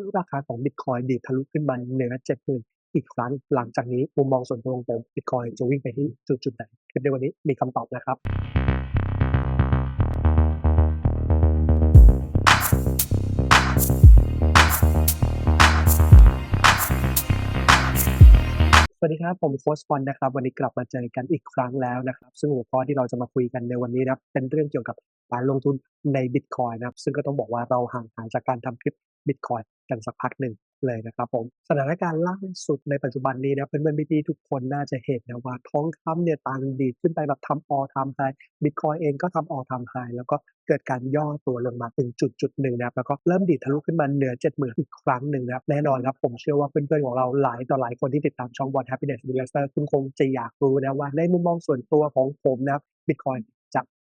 มื่อราคาของบิตคอยดีทะลุขึ้นมาเหนือ70,000อีกครั้งหลังจากนี้มุมมองส่วนตัวของผมบิตคอยจะวิ่งไปที่จุดจุดไหนคลิปในวันนี้มีคำตอบนะครับสวัสดีครับ ผมโค้ชบอลนะครับ วันนี้กลับมาเจอกันอีกครั้งแล้วนะครับ ซึ่งหัวข้อที่เราจะมาคุยกันในวันนี้นะเป็นเรื่องเกี่ยวกับการลงทุนในบิตคอยนะครับ ซึ่งก็ต้องบอกว่าเราห่างหายจากการทำคลิป บิตคอยกันสักพักหนึ่งเลยนะครับผมสถานการณ์ล่าสุดในปัจจุบันนี้นะเพื่อนๆพี่ๆทุกคนน่าจะเห็นนะว่าทองคำเนี่ยตังดีดขึ้นไปแบบทำออทำไฮบิตคอยเองก็ทำออทำไฮแล้วก็เกิดการย่อตัวลงมาถึงจุดจุดหนึ่งนะครับแล้วก็เริ่มดีดทะลุขึ้นมาเหนือเจ็ดหมื่นอีกครั้งหนึ่งนะครับแน่นอนครับผมเชื่อว่าเพื่อนๆของเราหลายต่อหลายคนที่ติดตามช่อง What Happiness Investor คุณคงจะอยากรู้นะว่าในมุมมองส่วนตัวของผมนะครับบิตคอย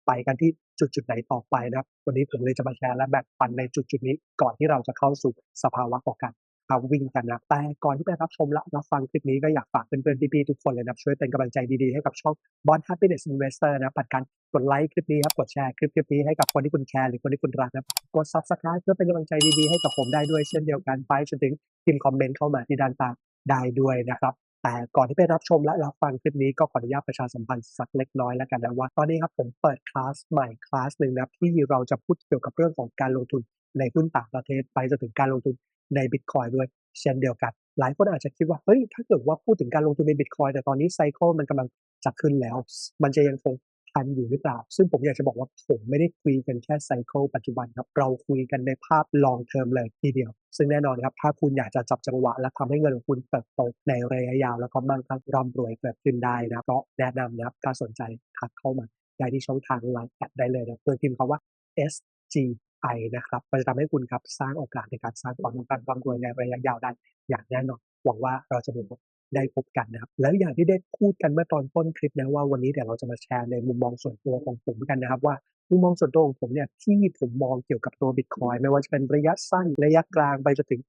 ไปกันที่จุดจุดไหนต่อไปนะครับ วันนี้ผมเลยจะมาแชร์และแบ่งปันในจุดจุดนี้ ก่อนที่เราจะเข้าสู่สภาวะของการเอาวิ่งกันนะแต่ก่อนที่ไปรับชมและรับฟังคลิปนี้ก็อยากฝากเพื่อนๆพี่ๆทุกคนเลยนะช่วยเป็นกำลังใจดีๆให้กับช่อง Bond Happiness Investor นะปัดการกดไลค์คลิปนี้ครับกดแชร์คลิปคลิปนี้ให้กับคนที่คุณแคร์หรือคนที่คุณรักนะกด Subscribe เพื่อเป็นกำลังใจดีๆให้กับผมได้ด้วยเช่นเดียวกันไปจนถึงพิมพ์คอมเมนต์เข้ามาที่ด้านใต้ได้ด้วยนะครับ แต่ก่อนที่ไปรับชมและรับฟังคลิปนี้ก็ขออนุญาตประชาสัมพันธ์สักเล็กน้อยแล้วกันนะว่า ตอนนี้ครับผมเปิดคลาสใหม่คลาสหนึ่งนะที่เราจะพูดเกี่ยวกับเรื่องของการลงทุนในหุ้นต่างประเทศไปจนถึงการลงทุนในบิตคอยด้วยเช่นเดียวกัน หลายคนอาจจะคิดว่าเฮ้ยถ้าเกิดว่าพูดถึงการลงทุนในบิตคอยแต่ตอนนี้ไซเคิลมันกำลังจะขึ้นแล้ว มันจะยังคง ทันอยู่หรือเปล่า ซึ่งผมอยากจะบอกว่าผมไม่ได้คุยกันแค่ไซเคิลปัจจุบันครับ เราคุยกันในภาพลองเทอมเลยทีเดียว ซึ่งแน่นอนครับถ้าคุณอยากจะจับจังหวะ และทำให้เงินของคุณเติบโตในระยะยาว แล้วก็มั่งคั่งร่ำรวยเกิดขึ้นได้นะก็แนะนำนะครับถ้าสนใจทักเข้ามาได้ที่ช่องทางไลน์แอดได้เลยนะโดยพิมพ์คำว่า SGI นะครับมันจะทำให้คุณครับสร้างโอกาสในการสร้างความมั่งคั่งร่ำรวยในระยะยาวได้อย่างแน่นอนหวังว่าเราจะมี ได้พบกันนะครับ แล้วอย่างที่ได้พูดกันเมื่อตอนต้นคลิปนะว่าวันนี้เดี๋ยวเราจะมาแชร์ในมุมมองส่วนตัวของผมกันนะครับว่ามุมมองส่วนตัวของผมเนี่ยที่ผมมองเกี่ยวกับตัวบิตคอยไม่ว่าจะเป็นระยะสั้นระยะกลางไปจนถึง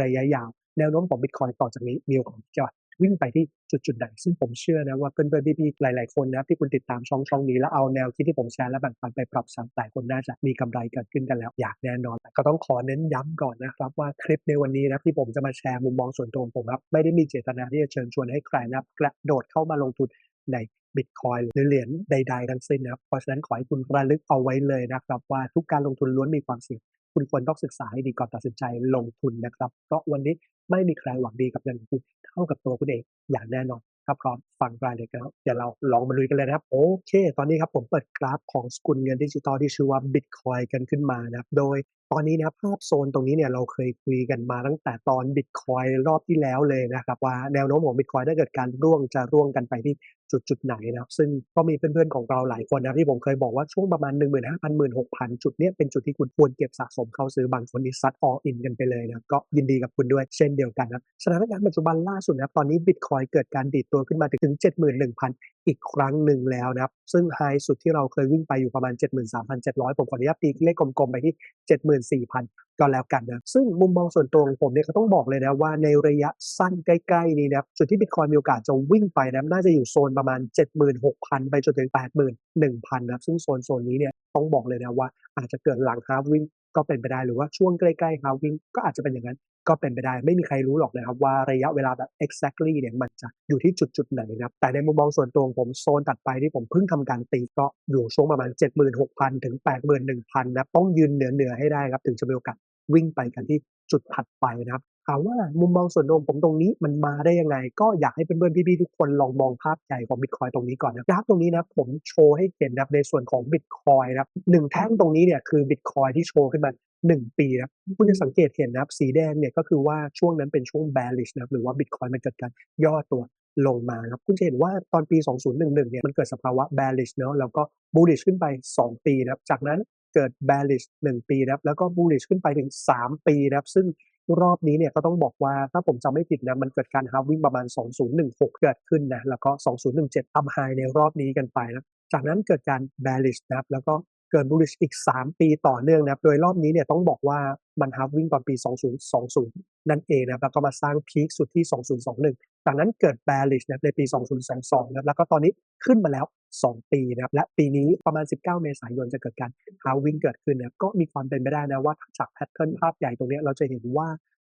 ระยะยาว แนวโน้มของบิตคอยต่อจากนี้มีโอกาสจะ วิ่งไปที่จุดจุดไหนซึ่งผมเชื่อนะว่าเพื่อนๆพี่ๆหลายๆคนนะที่คุณติดตามช่องช่องนี้แล้วเอาแนวคิดที่ผมแชร์และแบ่งปันไปปรับใช้หลายคนน่าจะมีกำไรเกิดขึ้นกันแล้วอยากแน่นอน ก็ต้องขอเน้นย้ำก่อนนะครับว่าคลิปในวันนี้นะที่ผมจะมาแชร์มุมมองส่วนตัวผมครับไม่ได้มีเจตนาที่จะเชิญชวนให้ใครนะกระโดดเข้ามาลงทุนในบิตคอยหรือเหรียญใด ๆ ทั้งสิ้นนะเพราะฉะนั้นขอให้คุณระลึกเอาไว้เลยนะครับว่าทุกการลงทุนล้วนมีความเสี่ยงคุณควรต้องศึกษาให้ดีก่อนตัดสินใจลงทุนนะครับ เพราะวันนี้ ไม่มีใครหวังดีกับเงินของคุณเท่ากับตัวคุณเองอย่างแน่นอนถ้าพร้อมฟังรายละเอียดแล้วเดี๋ยวเราลองมาลุยกันเลยนะครับ โอเค ตอนนี้ครับผมเปิดกราฟของสกุลเงินดิจิตอลที่ชื่อว่า Bitcoin กันขึ้นมานะครับ โดยตอนนี้นะครับภาพโซนตรงนี้เนี่ยเราเคยคุยกันมาตั้งแต่ตอน Bitcoin รอบที่แล้วเลยนะครับ ว่าแนวโน้มของ Bitcoin ถ้าเกิดการร่วงจะร่วงกันไปที่ จุดจุดไหนนะครับ ซึ่งก็มีเพื่อนๆของเราหลายคนนะที่ผมเคยบอกว่าช่วงประมาณ 1 5 0 0 0 1 6 0 0 จุดเนี้ยเป็นจุดที่คุณควรเก็บสะสมเข้าซื้อบางคนนี่ซัด all in กันไปเลยนะก็ยินดีกับคุณด้วยเช่นเดียวกันนะสถานการณ์ปัจจุบันล่าสุดนะครับตอนนี้ Bitcoin เกิดการดีดตัวขึ้นมาถึง 71,000 อีกครั้งหนึ่งแล้วนะครับซึ่งไฮสุดที่เราเคยวิ่งไปอยู่ประมาณ 73,700 ผมขออนุญาตตีเลขกลมๆไปที่ 74,000ก็แล้วกันนะ ซึ่งมุมมองส่วนตัวของผมเนี่ยก็ต้องบอกเลยนะว่าในระยะสั้นใกล้ๆนี้นะจุดที่ Bitcoin มีโอกาสจะวิ่งไปนะน่าจะอยู่โซนประประมาณ 76,000 ไปจนถึง 81,000นะครับซึ่งโซนโซนนี้เนี่ยต้องบอกเลยนะว่าอาจจะเกิดหลังฮาร์วิ่งก็เป็นไปได้หรือว่าช่วงใกล้ๆฮาร์วิ่งก็อาจจะเป็นอย่างนั้นก็เป็นไปได้ไม่มีใครรู้หรอกนะครับว่าระยะเวลาแบบ exactly เนี่ยมันจะอยู่ที่จุดจุดไหนนะครับแต่ในมุมมองส่วนตัวของผมโซนตัดไปที่ผมเพิ่งทำการตีก็อยู่ช่วงประมาณ 76,000 ถึง 81,000 นะต้องยืนเหนือเหนือให้ได้ครับถึงจะมีโอกาส วิ่งไปกันที่จุดถัดไปนะครับถามว่ามุมมองส่วนตัวผมตรงนี้มันมาได้ยังไง ก็อยากให้เพื่อนๆพี่ๆทุกคนลองมองภาพใหญ่ของบิตคอยตรงนี้ก่อนนะกราฟตรงนี้นะผมโชว์ให้เห็นนะในส่วนของบิตคอยนะครับหนึ่งแท่งตรงนี้เนี่ยคือบิตคอยที่โชว์ขึ้นมา 1 ปีนะคุณจะสังเกตเห็นนะครับสีแดงเนี่ยก็คือว่าช่วงนั้นเป็นช่วง bearish นะหรือว่า Bitcoin มันเกิดการย่อตัวลงมาครับคุณจะเห็นว่าตอนปี 2011 เนี่ยมันเกิดสภาวะ bearish เนาะแล้วก็ bullish ขึ้นไป 2 ปีนะครับจากนั้น เกิด bearish 1 ปีนะครับแล้วก็ bullish ขึ้นไปถึง 3 ปีนะครับซึ่งรอบนี้เนี่ยก็ต้องบอกว่าถ้าผมจำไม่ผิดนะมันเกิดการฮาวิ่งประมาณ 2016 เกิดขึ้นนะแล้วก็ 2017ทำไฮในรอบนี้กันไปนะจากนั้นเกิดการ bearish นะครับแล้วก็ เกิด bullish อีก 3 ปีต่อเนื่องนะครับ โดยรอบนี้เนี่ยต้องบอกว่ามันฮาร์ฟวิ่งตอนปี 2020 นั่นเองนะครับ แล้วก็มาสร้างพีคสุดที่ 2021 จากนั้นเกิด bearish นะในปี 2022 นะครับ แล้วก็ตอนนี้ขึ้นมาแล้ว 2 ปีนะครับ และปีนี้ประมาณ 19 เมษายนจะเกิดการฮาวิ่งเกิดขึ้นนะครับก็มีความเป็นไปได้นะว่าจากแพทเทิร์นภาพใหญ่ตรงนี้เราจะเห็นว่า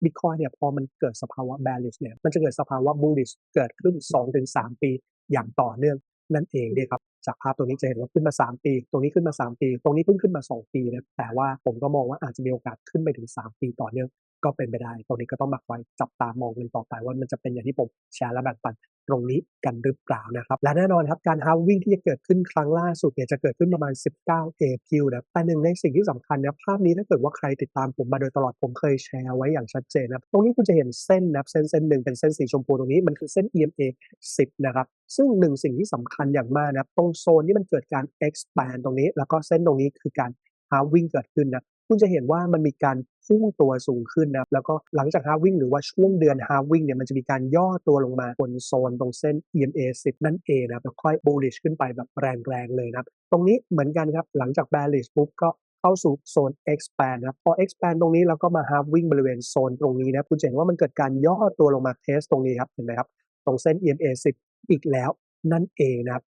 บิตคอยเนี่ยพอมันเกิดสภาวะ bearish เนี่ยมันจะเกิดสภาวะ bullish เกิดขึ้น 2-3 ปีอย่างต่อเนื่อง นั่นเองเนี่ยครับจากภาพตัวนี้จะเห็นว่าขึ้นมา 3 ปี ตรงนี้ขึ้นมา 3 ปี ตรงนี้เพิ่งขึ้นมา 2 ปีนะแต่ว่าผมก็มองว่าอาจจะมีโอกาสขึ้นไปถึง 3 ปีต่อเนื่อง ก็เป็นไปได้ ตรงนี้ก็ต้องมาคอยจับตามองกันต่อไปว่ามันจะเป็นอย่างที่ผมแชร์และแบ่งปันตรงนี้กันหรือเปล่านะครับ และแน่นอนครับการ halving ที่จะเกิดขึ้นครั้งล่าสุดเนี่ยจะเกิดขึ้นประมาณ 19 เอพิลนะแต่หนึ่งในสิ่งที่สำคัญนะภาพนี้ถ้าเกิดว่าใครติดตามผมมาโดยตลอดผมเคยแชร์ไว้อย่างชัดเจนนะตรงนี้คุณจะเห็นเส้นนะเส้นเส้นหนึ่งเป็นเส้นสีชมพูตรงนี้มันคือเส้น EMA 10 นะครับ ซึ่งหนึ่งสิ่งที่สำคัญอย่างมากนะตรงโซนที่มันเกิดการ expand ตรงนี้ แล้วก็เส้นตรงนี้คือการ halving เกิดขึ้นนะ คุณจะเห็นว่ามันมีการพุ่งตัวสูงขึ้นนะครับแล้วก็หลังจาก halving หรือว่าช่วงเดือน halving เนี่ยมันจะมีการย่อตัวลงมาบนโซนตรงเส้น EMA 10 นั่นเองนะแล้วค่อย bullish ขึ้นไปแบบแรงๆเลยนะครับตรงนี้เหมือนกันครับหลังจาก bearish ปุ๊บก็เข้าสู่โซน expand นะครับพอ expand ตรงนี้แล้วก็มา halving บริเวณโซนตรงนี้นะคุณเห็นว่ามันเกิดการย่อตัวลงมาเทสตรงนี้ครับเห็นไหมครับตรงเส้น EMA 10 อีกแล้วนั่นเองนะครับ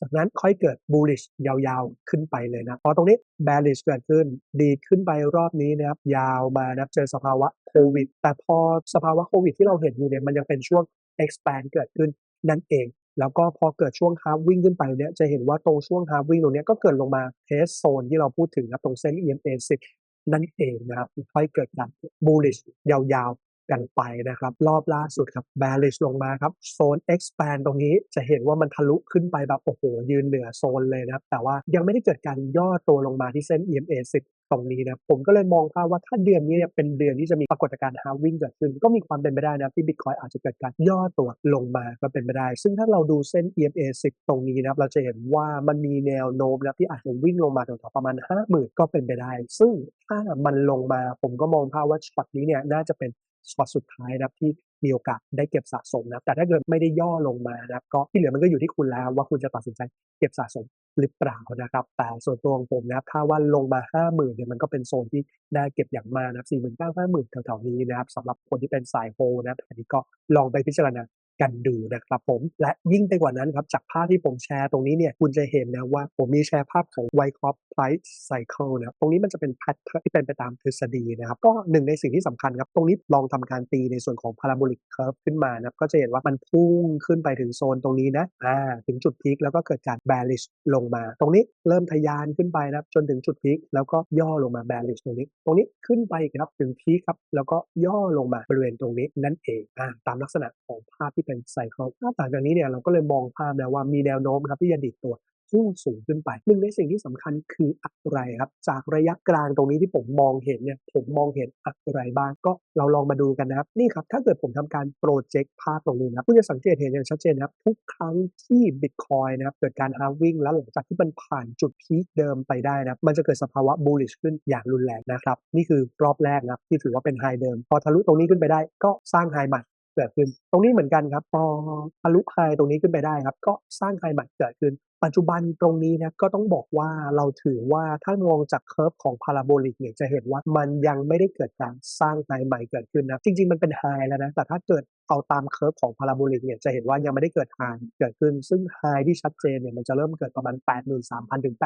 จากนั้นค่อยเกิด bullish ยาวๆ ขึ้นไปเลยนะพอตรงนี้ bearish เกิดขึ้น ดีขึ้นไปรอบนี้นะครับ ยาวมานะเจอสภาวะโควิด แต่พอสภาวะโควิดที่เราเห็นอยู่เนี่ยมันยังเป็นช่วง expand เกิดขึ้นนั่นเอง แล้วก็พอเกิดช่วง halving ขึ้นไปเนี่ยจะเห็นว่าตรงช่วง halving ตรงเนี้ยก็เกิดลงมาเทสโซนที่เราพูดถึงนะตรงเส้น EMA 10นั่นเองนะครับค่อยเกิดการ bullish ยาวๆ กันไปนะครับ รอบล่าสุดครับ bearish ลงมาครับ โซน expand ตรงนี้จะเห็นว่ามันทะลุขึ้นไปแบบโอ้โห ยืนเหนือโซนเลยนะครับ แต่ว่ายังไม่ได้เกิดการย่อตัวลงมาที่เส้น EMA 10ตรงนี้นะผมก็เลยมองภาพว่าถ้าเดือนนี้เนี่ยเป็นเดือนที่จะมีปรากฏการณ์ halving เกิดขึ้น ก็มีความเป็นไปได้นะที่ Bitcoin อาจจะเกิดการย่อตัวลงมาก็เป็นไปได้ ซึ่งถ้าเราดูเส้น EMA 10 ตรงนี้นะครับเราจะเห็นว่ามันมีแนวโน้มนะที่อาจจะวิ่งลงมาถวๆประมาณ 50,000 ก็เป็นไปได้ ซึ่งถ้ามันลงมาผมก็มองภาพว่าช็อตนี้เนี่ยน่าจะเป็น ช็อตสุดท้ายนะครับที่มีโอกาสได้เก็บสะสมนะแต่ถ้าเกิดไม่ได้ย่อลงมานะครับก็ที่เหลือมันก็อยู่ที่คุณแล้วว่าคุณจะตัดสินใจเก็บสะสมหรือเปล่านะครับ แต่ส่วนตัวของผมนะครับ ถ้าว่าลงมา 50,000เนี่ยมันก็เป็นโซนที่น่าเก็บอย่างมากนะครับ49,000 50,000แถวๆนี้นะครับสำหรับคนที่เป็นสายโฮนะครับอันนี้ก็ลองไปพิจารณา กันดูนะครับผม และยิ่งไปกว่านั้นครับจากภาพที่ผมแชร์ตรงนี้เนี่ยคุณจะเห็นนะว่าผมมีแชร์ภาพของ w i c o p Price Cycle นะตรงนี้มันจะเป็นแพทเทิร์นที่เป็นไปตามทฤษฎีนะครับ ก็หนึ่งในสิ่งที่สำคัญครับ ตรงนี้ลองทำการตีในส่วนของ Parabolic Curve ขึ้นมานะครับก็จะเห็นว่ามันพุ่งขึ้นไปถึงโซนตรงนี้นะอ่าถึงจุดพีคแล้วก็เกิดการ bearish ลงมา ตรงนี้เริ่มทะยานขึ้นไปนะจนถึงจุดพีคแล้วก็ย่อลงมา bearish ตรงนี้ ตรงนี้ขึ้นไปครับถึงพีคครับแล้วก็ย่อลงมาบริเวณตรงนี้นั่นเองอ่าตามลักษณะของภาพที่เป็นไซเคิลหลังจากนี้เนี่ยเราก็เลยมองภาพแนะว่ามีแนวโน้มครับที่จะดิดตัวพุ่งสูงขึ้นไปหนึ่งในสิ่งที่สำคัญคืออะไรครับ จากระยะกลางตรงนี้ที่ผมมองเห็นเนี่ยผมมองเห็นอะไรบ้างก็เราลองมาดูกันนะครับนี่ครับถ้าเกิดผมทำการโปรเจกต์ภาพตรงนี้นะคุณจะสังเกตเห็นอย่างชัดเจนนะครับทุกครั้งที่ Bitcoin นะครับเกิดการ halving แล้วหลังจากที่มันผ่านจุดพีคเดิมไปได้นะมันจะเกิดสภาวะ bullish ขึ้นอย่างรุนแรงนะครับนี่คือรอบแรกนะที่ถือว่าเป็นไฮเดิม พอทะลุตรงนี้ขึ้นไปได้ก็สร้างไฮใหม่ เกิดขึ้น ตรงนี้เหมือนกันครับพอทะลุไฮตรงนี้ขึ้นไปได้ครับ ก็สร้างไฮใหม่เกิดขึ้น ปัจจุบันตรงนี้นะก็ต้องบอกว่าเราถือว่าถ้ามองจากเคอร์ฟของพาราโบลิกเนี่ยจะเห็นว่ามันยังไม่ได้เกิดการสร้างไฮใหม่เกิดขึ้นนะจริง ๆ มันเป็นไฮแล้วนะแต่ถ้าเกิดเอาตามเคอร์ฟของพาราโบลิกเนี่ยจะเห็นว่ายังไม่ได้เกิดไฮเกิดขึ้น ซึ่งไฮที่ชัดเจนเนี่ยมันจะเริ่มเกิดประมาณ 83,000 ถึง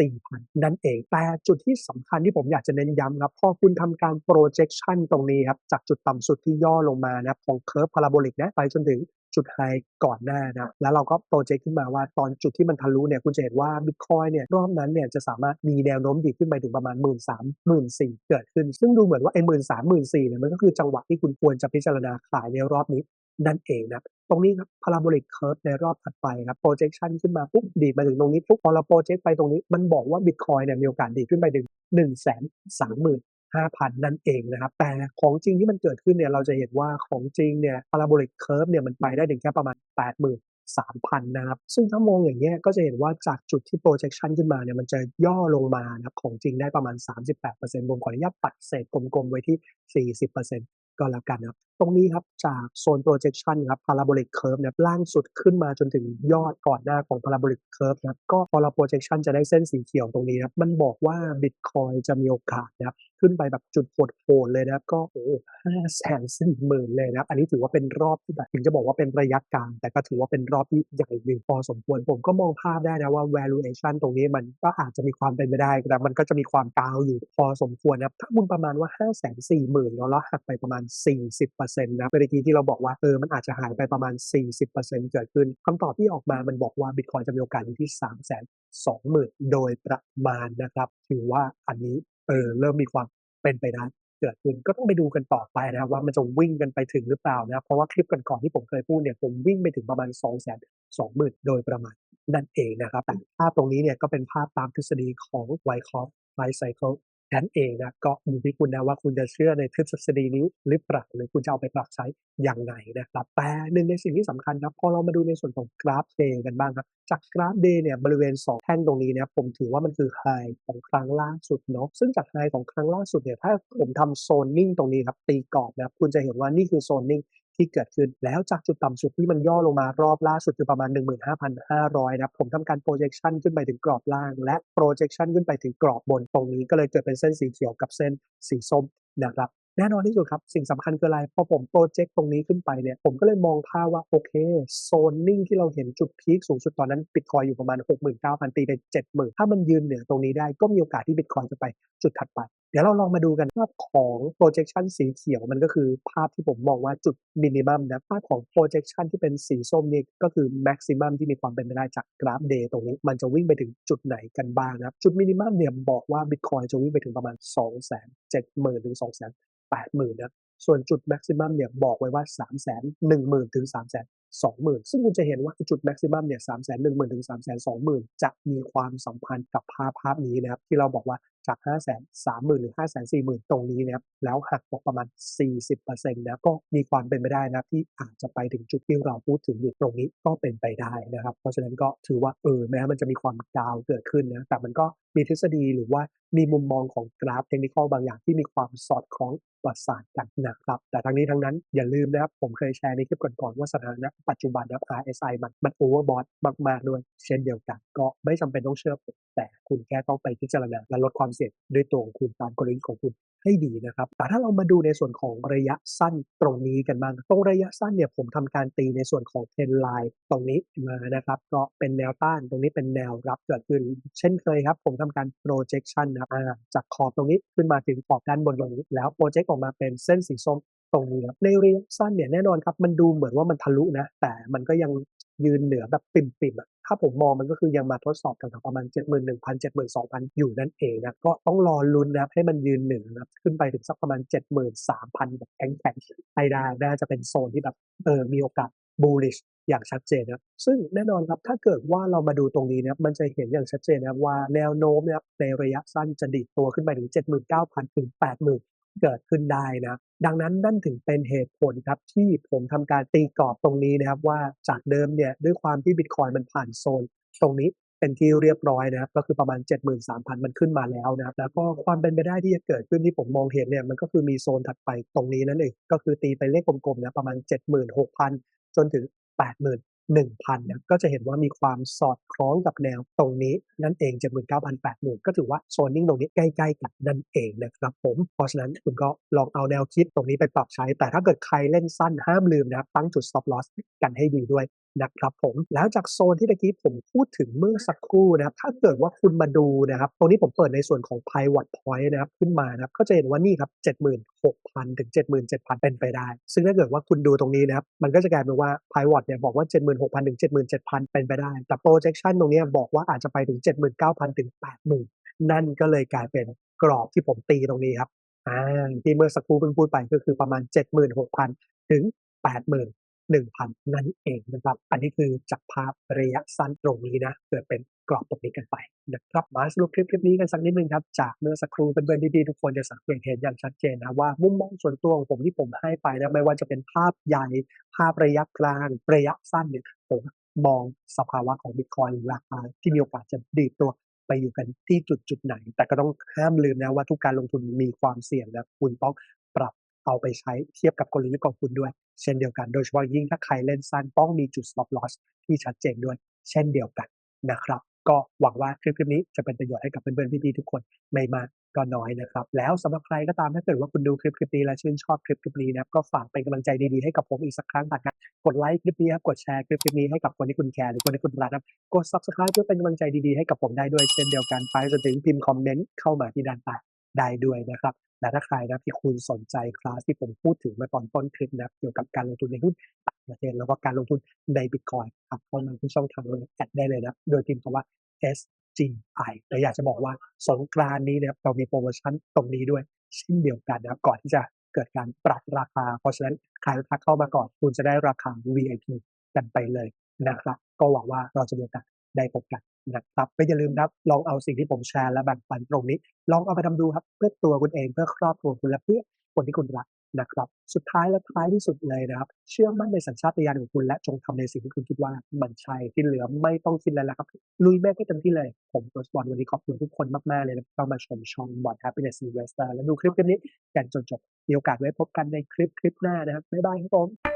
84,000 นั่นเอง แต่จุดที่สำคัญที่ผมอยากจะเน้นย้ำครับ พอคุณทำการ projection ตรงนี้ครับ จากจุดต่ำสุดที่ย่อลงมานะของเคอร์ฟพาราโบลิกนะไปจนถึง จุดไฮก่อนหน้านะแล้วเราก็โปรเจกต์ขึ้นมาว่าตอนจุดที่มันทะลุเนี่ยคุณจะเห็นว่า Bitcoin เนี่ยรอบนั้นเนี่ยจะสามารถมีแนวโน้มดีขึ้นไปถึงประมาณ 1 3 0 0 0 1 4 0 0เกิดขึ้น ซึ่งดูเหมือนว่าไอ้หมื่นสามหมื่นสี่เนี่ยมันก็คือจังหวะที่คุณควรจะพิจารณาขายในรอบนี้นั่นเองนะตรงนี้ครับ parabolic curve ในรอบถัดไปครับ projection ขึ้นมาปุ๊บดีมาถึงตรงนี้ปุ๊บพอเรา project ไปตรงนี้ มันบอกว่า Bitcoin เนี่ยมีโอกาสดีขึ้นไปถึง1 3 0 0 0 0 5,000 นั่นเองนะครับ แต่ของจริงที่มันเกิดขึ้นเนี่ยเราจะเห็นว่าของจริงเนี่ย parabolic curve เนี่ยมันไปได้ถึงแค่ประมาณ 80,000 3,000 นะครับ ซึ่งถ้ามองอย่างเงี้ยก็จะเห็นว่าจากจุดที่ projection ขึ้นมาเนี่ยมันจะย่อลงมานะครับของจริงได้ประมาณ 38%ผมขออนุญาตปัดเศษกลมๆ ไว้ที่ 40%ก็แล้วกันนะครับตรงนี้ครับจากโซน projection ครับ parabolic curve นะครับล่างสุดขึ้นมาจนถึงยอดก่อนหน้าของ parabolic curve นะครับก็พอเรา projection จะได้เส้นสีเขียวตรงนี้นะครับมันบอกว่า Bitcoin จะมีโอกาสนะครับขึ้นไปแบบจุดโหดๆเลยนะครับก็โอ้ห้าแสนสี่หมื่นเลยนะครับอันนี้ถือว่าเป็นรอบที่แบบถึงจะบอกว่าเป็นระยะกลาง แต่ก็ถือว่าเป็นรอบที่ใหญ่หนึ่งพอสมควรผมก็มองภาพได้นะว่า valuation ตรงนี้มันก็อาจจะมีความเป็นไปได้แต่มันก็จะมีความกาวอยู่พอสมควรนะถ้าคุณประมาณว่า5 4 0 0 0 0แล้วหักไปประมาณ40%นะเมื่อกี้ที่เราบอกว่าเออมันอาจจะหายไปประมาณ 40%เกิดขึ้นคำตอบที่ออกมามันบอกว่า Bitcoin จะมีโอกาสอยู่ที่ 3 2 0 0 0 0 โดยประมาณนะครับ ถือว่าอันนี้เออเริ่มมีความเป็นไปได้เกิดขึ้นก็ต้องไปดูกันต่อไปนะครับว่ามันจะวิ่งกันไปถึงหรือเปล่านะเพราะว่าคลิปก่อนๆที่ผมเคยพูดเนี่ยผมวิ่งไปถึงประมาณ 2 2 0 0 0 0 โดยประมาณนั่นเองนะครับแต่ภาพตรงนี้เนี่ยก็เป็นภาพตามทฤษฎีของไวคอฟไลไซเคิล นั่นเองนะก็อยู่ที่คุณนะว่าคุณจะเชื่อในทฤษฎีนี้หรือเปล่าหรือคุณจะเอาไปปรับใช้อย่างไรนะครับแต่หนึ่งในสิ่งที่สำคัญครับพอเรามาดูในส่วนของกราฟเดย์กันบ้างครับจากกราฟเดย์เนี่ยบริเวณ 2 แท่งตรงนี้เนี่ยผมถือว่ามันคือไฮของครั้งล่าสุดเนาะซึ่งจากไฮของครั้งล่าสุดเนี่ยถ้าผมทำโซนนิ่งตรงนี้ครับตีกรอบนะครับคุณจะเห็นว่านี่คือโซนนิ่ง ที่เกิดขึ้นแล้วจากจุดต่ำสุดที่มันย่อลงมารอบล่าสุดคือประมาณ 15,500 นะครับ ผมทำการ projection ขึ้นไปถึงกรอบล่าง และ projection ขึ้นไปถึงกรอบบนตรงนี้ก็เลยเกิดเป็นเส้นสีเขียวกับเส้นสีส้มนะครับ แน่นอนที่สุดครับ สิ่งสำคัญคืออะไร พอผมโปรเจกต์ตรงนี้ขึ้นไปเนี่ย ผมก็เลยมองภาพว่า โอเค โซนนิ่งที่เราเห็นจุดพีคสูงสุดตอนนั้นบิตคอยอยู่ประมาณ 69,000 ตีไป 70,000 ถ้ามันยืนเหนือตรงนี้ได้ก็มีโอกาสที่บิตคอยจะไปจุดถัดไป เดี๋ยวเราลองมาดูกันภาพของ projection สีเขียวมันก็คือภาพที่ผมมองว่าจุด minimum นะภาพของ projection ที่เป็นสีส้มนี่ก็คือ maximum ที่มีความเป็นไปได้จากกราฟ day ตรงนี้ มันจะวิ่งไปถึงจุดไหนกันบ้างนะจุด minimum เนี่ยบอกว่า bitcoin จะวิ่งไปถึงประมาณ 270,000 ถึง 2 80,000นะส่วนจุด maximum เนี่ยบอกไว้ว่า310,000ถึง320,000ซึ่งคุณจะเห็นว่าจุด maximum เนี่ย310,000ถึง320,000จะมีความสัมพันธ์กับภาพภาพนี้นะครับที่เราบอกว่าจาก530,000 หรือ 540,000 ตรงนี้นะครับแล้วหักออกประมาณ 40%นะก็มีความเป็นไปได้นะที่อาจจะไปถึงจุดที่เราพูดถึงอยู่ตรงนี้ก็เป็นไปได้นะครับ เพราะฉะนั้นก็ถือว่าเออแม้มันจะมีความดาวเกิดขึ้นนะแต่มันก็ มีทฤษฎีหรือว่ามีมุมมองของกราฟเทคนิคบางอย่างที่มีความสอดคล้องประสานกันนะครับ แต่ทั้งนี้ทั้งนั้นอย่าลืมนะครับ ผมเคยแชร์ในคลิปก่อนๆว่าสถานะปัจจุบันนะ RSI มันมันโอเวอร์บอทมากๆด้วย เช่นเดียวกัน ก็ไม่จำเป็นต้องเชื่อผมแต่คุณแค่ต้องไปพิจารณาและลดความเสี่ยงด้วยตัวของคุณตามกลยุทธ์ของคุณ ให้ดีนะครับ แต่ถ้าเรามาดูในส่วนของระยะสั้นตรงนี้กันบ้างตรงระยะสั้นเนี่ยผมทำการตีในส่วนของเทรนไลน์ตรงนี้มานะครับก็เป็นแนวต้านตรงนี้เป็นแนวรับเกิดขึ้น เช่นเคยครับ ผมทำการ projection นะครับจากขอบตรงนี้ขึ้นมาถึงขอบด้านบนตรงนี้ แล้ว project ออกมาเป็นเส้นสีส้มตรงนี้ครับในระยะสั้นเนี่ยแน่นอนครับมันดูเหมือนว่ามันทะลุนะแต่มันก็ยัง ยืนเหนือแบบปิ่มๆอะถ้าผมมองมันก็คือยังมาทดสอบแถวๆประมาณ 71,000 72,000 อยู่นั่นเองนะก็ต้องรอลุ้นนะครับให้มันยืนเหนือนะครับขึ้นไปถึงสักประมาณ 73,000 แบบแข็งๆให้ได้น่าจะเป็นโซนที่แบบเออมีโอกาส bullish อย่างชัดเจนนะซึ่งแน่นอนครับถ้าเกิดว่าเรามาดูตรงนี้นะครับมันจะเห็นอย่างชัดเจนนะว่าแนวโน้มนะครับในระยะสั้นจะดีดตัวขึ้นไปถึง 79,000 ถึง 80,000 เกิดขึ้นได้นะดังนั้นนั่นถึงเป็นเหตุผลครับที่ผมทำการตีกรอบตรงนี้นะครับว่าจากเดิมเนี่ยด้วยความที่บิตคอยมันผ่านโซน ตรงนี้เป็นที่เรียบร้อยนะครับก็คือประมาณ 73,000 มันขึ้นมาแล้วนะครับแล้วก็ความเป็นไปได้ที่จะเกิดขึ้นที่ผมมองเห็นเนี่ยมันก็คือมีโซนถัดไปตรงนี้นั่นเองก็คือตีไปเลขกลมๆนะประมาณ 76,000 จนถึง 80,000 1,000นะก็จะเห็นว่ามีความสอดคล้องกับแนวตรงนี้ นั่นเอง79,000 80,000ก็ถือว่าโซนนิ่งตรงนี้ใกล้ๆกันนั่นเองนะครับผมเพราะฉะนั้นคุณก็ลองเอาแนวคิดตรงนี้ไปปรับใช้ แต่ถ้าเกิดใครเล่นสั้นห้ามลืมนะครับตั้งจุด stop loss กันให้ดีด้วย นะครับผมแล้วจากโซนที่ตะกี้ผมพูดถึงเมื่อสักครู่นะครับ ถ้าเกิดว่าคุณมาดูนะครับ ตรงนี้ผมเปิดในส่วนของ pivot point นะครับขึ้นมานะครับ ก็จะเห็นว่านี่ครับ 76,000 ถึง 77,000 เป็นไปได้ ซึ่งถ้าเกิดว่าคุณดูตรงนี้นะครับ มันก็จะกลายเป็นว่า pivot เนี่ยบอกว่า 76,000 ถึง 77,000 เป็นไปได้ แต่ projection ตรงนี้บอกว่าอาจจะไปถึง 79,000 ถึง 80,000 นั่นก็เลยกลายเป็นกรอบที่ผมตีตรงนี้ครับอ่าที่เมื่อสักครู่เพิ่งพูดไปก็คือประมาณ 76,000 ถึง 80,000 1,000 นั่นเองนะครับ อันนี้คือจากภาพระยะสั้นตรงนี้นะ เกิดเป็นกรอบตรงนี้กันไปนะครับมาสรุปคลิปคลิปนี้กันสักนิดนึงครับ จากเมื่อสักครู่เพื่อนๆพี่ๆทุกคนจะสังเกตเห็นอย่างชัดเจนนะว่ามุมมองส่วนตัวของผมที่ผมให้ไปนะไม่ว่าจะเป็นภาพใหญ่ภาพระยะกลางระยะสั้นเนี่ยผมมองสภาวะของบิตคอยราคาที่มีโอกาสจะดีดตัวไปอยู่กันที่จุดจุดไหน แต่ก็ต้องห้ามลืมนะว่าทุกการลงทุนมีความเสี่ยงนะคุณต้องปรับเอาไปใช้เทียบกับกลยุทธ์ของคุณด้วย เช่นเดียวกัน โดยเฉพาะยิ่งถ้าใครเล่นสั้นต้องมีจุด stop loss ที่ชัดเจนด้วย เช่นเดียวกันนะครับ ก็หวังว่าคลิปๆนี้จะเป็นประโยชน์ให้กับเพื่อนๆพี่ๆทุกคนไม่มากก็น้อยนะครับ แล้วสำหรับใครก็ตามถ้าเกิดว่าคุณดูคลิปๆนี้และชื่นชอบคลิปๆนี้นะครับก็ฝากเป็นกำลังใจดีๆให้กับผมอีกสักครั้งผ่านการกดไลค์คลิปนี้ครับกดแชร์คลิปๆนี้ให้กับคนที่คุณแคร์หรือคนที่คุณรักครับกด Subscribe เพื่อเป็นกำลังใจดีๆให้กับผมได้ด้วยเช่นเดียวกันไปจนถึงพิมพ์คอมเมนต์เข้ามาที่ด้านใต้ได้ด้วยนะครับ และถ้าใครนะที่คุณสนใจคลาสที่ผมพูดถึงเมื่อตอนต้นคลิปนะเกี่ยวกับการลงทุนในหุ้นต่างประเทศแล้วก็การลงทุนในบิตคอยน์ครับเข้ามาที่ช่องทางแอดได้เลยนะโดยพิมพ์คำว่า SGI และอยากจะบอกว่าสงกรานนี้นะครับเรามีโพรโมชั่นตรงนี้ด้วยเช่นเดียวกันนะครับก่อนที่จะเกิดการปรับราคา เพราะฉะนั้นใครทักเข้ามาก่อนคุณจะได้ราคา VIP กันไปเลยนะครับก็หวังว่าเราจะมีโอกาส ได้พบกันนะครับและอย่าลืมนะครับ ลองเอาสิ่งที่ผมแชร์และแบ่งปันตรงนี้ ลองเอาไปทำดูครับเพื่อตัวคุณเองเพื่อครอบครัวคุณและเพื่อคนที่คุณรักนะครับ สุดท้ายและท้ายที่สุดเลยนะครับ เชื่อมั่นในสัญชาตญาณของคุณและจงทำในสิ่งที่คุณคิดว่ามันใช่ที่เหลือไม่ต้องคิดแล้วครับ ลุยแม่งให้เต็มที่เลย ผมโค้ชบอลวันนี้ขอบคุณทุกคนมาก ๆ เลยนะที่เข้ามาชมช่องบอล Happiness Investor และดูคลิปๆนี้กันจนจบมีโอกาสไว้พบกันในคลิปคลิปหน้านะครับบ๊ายบายครับผม